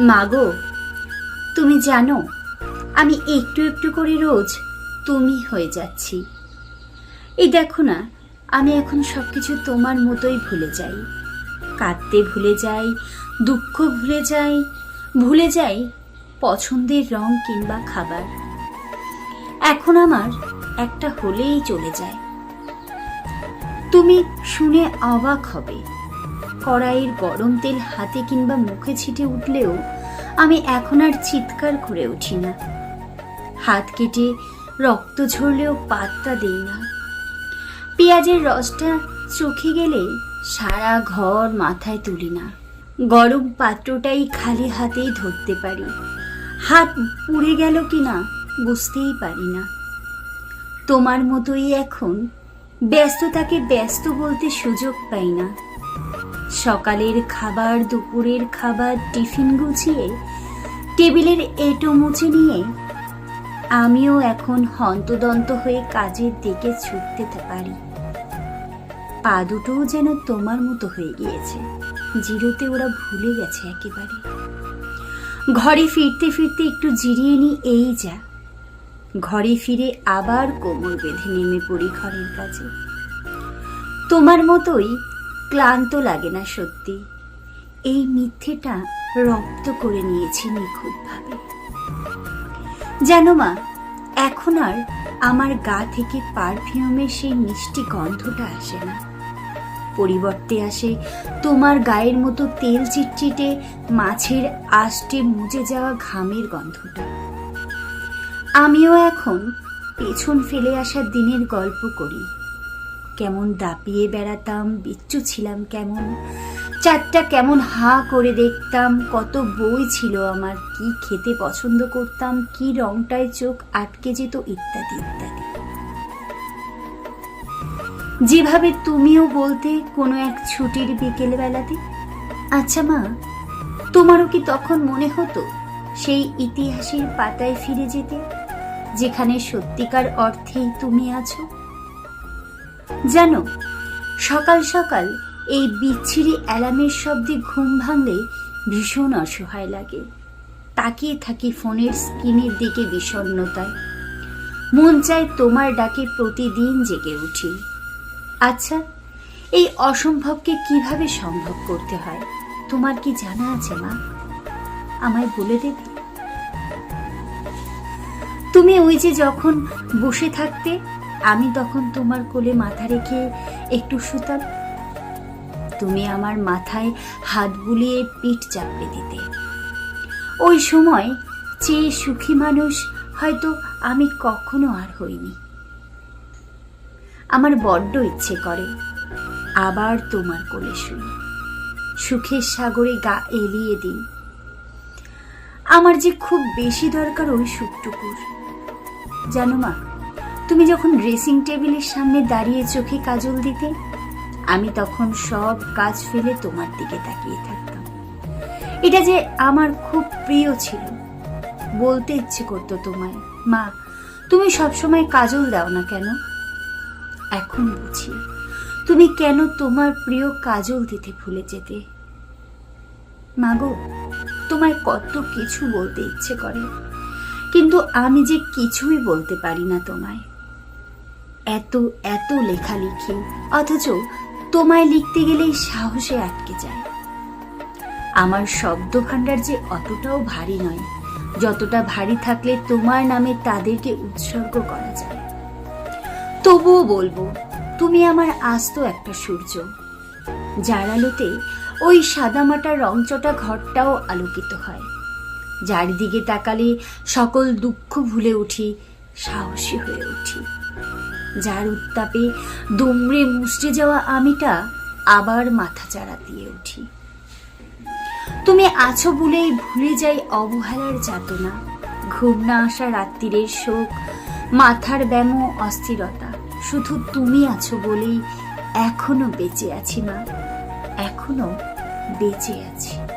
মাগো, তুমি জানো, আমি একটু একটু করে রোজ তুমি হয়ে যাচ্ছি। এই দেখো না, আমি এখন সব কিছু তোমার মতোই ভুলে যাই। কাঁদতে ভুলে যাই, দুঃখ ভুলে যাই ভুলে যাই পছন্দের রং কিংবা খাবার। এখন আমার একটা হলেই চলে যায়। তুমি শুনে অবাক হবে। কড়াইয়ের গরম তেল হাতে কিংবা মুখে ছিটে উঠলেও আমি এখন আর চিৎকার করে উঠি না। হাত কেটে রক্ত ঝরলেও পাত্তা দেই না। পেঁয়াজের রসটা চোখে গেলে সারা ঘর মাথায় তুলি না। গরম পাত্রটাই খালি হাতেই ধরতে পারি। হাত পুড়ে গেল কিনা বুঝতেই পারি না। তোমার মতোই এখন ব্যস্ততাকে ব্যস্ত বলতে সুযোগ পাই না। সকালের খাবার, দুপুরের খাবার, টিফিন গুছিয়ে টেবিলের এটো মুছে নিয়ে আমিও এখন হন্তদন্ত হয়ে কাজের দিকে ছুটতে পারি। পা দুটোও যেন তোমার মতো হয়ে গিয়েছে। জিরোতে ওরা ভুলে গেছে একেবারে। ঘরে ফিরতে ফিরতে একটু জিরিয়ে নি, এই যা। ঘরে ফিরে আবার কোমর বেঁধে নেমে পড়ি ঘরের কাজে। তোমার মতোই ক্লান্ত লাগে না সত্যি। এই মিথ্যেটা রপ্ত করে নিয়েছি নিখুঁতভাবে। যেন মা, এখন আর আমার গা থেকে পারফিউমের সেই মিষ্টি গন্ধটা আসে না। পরিবর্তে আসে তোমার গায়ের মতো তেল চিটচিটে মাছের আষ্টে মুজে যাওয়া ঘামের গন্ধটা। আমিও এখন পেছন ফেলে আসা দিনের গল্প করি। কেমন দাপিয়ে বেড়াতাম, বিচ্ছু ছিলাম কেমন? চারটা কেমন হা করে দেখতাম, কত বই ছিল আমার, কি খেতে পছন্দ করতাম, কি রংটায় চোখ আটকে যেত, ইত্যাদি ইত্যাদি। যেভাবে তুমিও বলতে কোনো এক ছুটির বিকেল বেলাতে আচ্ছা মা, তোমারও কি তখন মনে হতো সেই ইতিহাসের পাতায় ফিরে যেতে, যেখানে সত্যিকার অর্থেই তুমি আছো? জানো, সকাল সকাল এই বিচ্ছিরি অ্যালার্মের শব্দে ঘুম ভাঙলে ভীষণ অসহায় লাগে। তাকিয়ে থাকি ফোনের স্ক্রিনের দিকে বিষণ্ণতায়। মন চায় তোমার ডাকে প্রতিদিন জেগে উঠি। আচ্ছা এই অসম্ভবকে কীভাবে সম্ভব করতে হয়? তোমার কি জানা আছে, মা? আমায় বলে দেবে? তুমি ওই যে যখন বসে থাকতে আমি তখন তোমার কোলে মাথা রেখে একটু শুতাম। তুমি আমার মাথায় হাত বুলিয়ে পিঠ চাপড়ে দিতে। ওই সময় চেয়ে সুখী মানুষ হয়তো আমি কখনো আর হইনি। আমার বড্ড ইচ্ছে করে আবার তোমার কোলে শুই। সুখের সাগরে গা এলিয়ে দিই। আমার যে খুব বেশি দরকার ওই সুখটুকুর। জানো মা তুমি যখন ড্রেসিং টেবিলের সামনে দাঁড়িয়ে চোখে কাজল দিতে, আমি তখন সব কাজ ফেলে তোমার দিকে তাকিয়ে থাকতাম। এটা যে আমার খুব প্রিয় ছিল। বলতে ইচ্ছে করতো তোমায়, মা, তুমি সবসময় কাজল দাও না কেন? এখন বুঝি, তুমি কেন তোমার প্রিয় কাজল দিতে ভুলে যেতে? মাগো তোমায় কত কিছু বলতে ইচ্ছে করে, কিন্তু আমি যে কিছুই বলতে পারি না তোমায় এত এত লেখালেখি অথচ তোমায় লিখতে গেলেই সাহসে আটকে যায়। আমার শব্দ ভাণ্ডার যে অতটাও ভারী নয়, যতটা ভারী থাকলে তোমার নামে তাদেরকে উৎসর্গ করা যায়। তবুও বলব, তুমি আমার আস্ত একটা সূর্য, যার আলোতে ওই সাদামাটা রংচটা ঘরটাও আলোকিত হয়। যার দিকে তাকালে সকল দুঃখ ভুলে উঠি, সাহসী হয়ে উঠি। যার উত্তাপে দুমড়ে মুচড়ে যাওয়া আমিটা আবার মাথা চাড়া দিয়ে উঠি। তুমি আছো বলেই ভুলে যাই অবহেলার যাতনা। ঘুম না আসা রাত্রিরের শোক, মাথার ব্যামো অস্থিরতা। শুধু তুমি আছো বলেই এখনও বেঁচে আছি না এখনও বেঁচে আছি।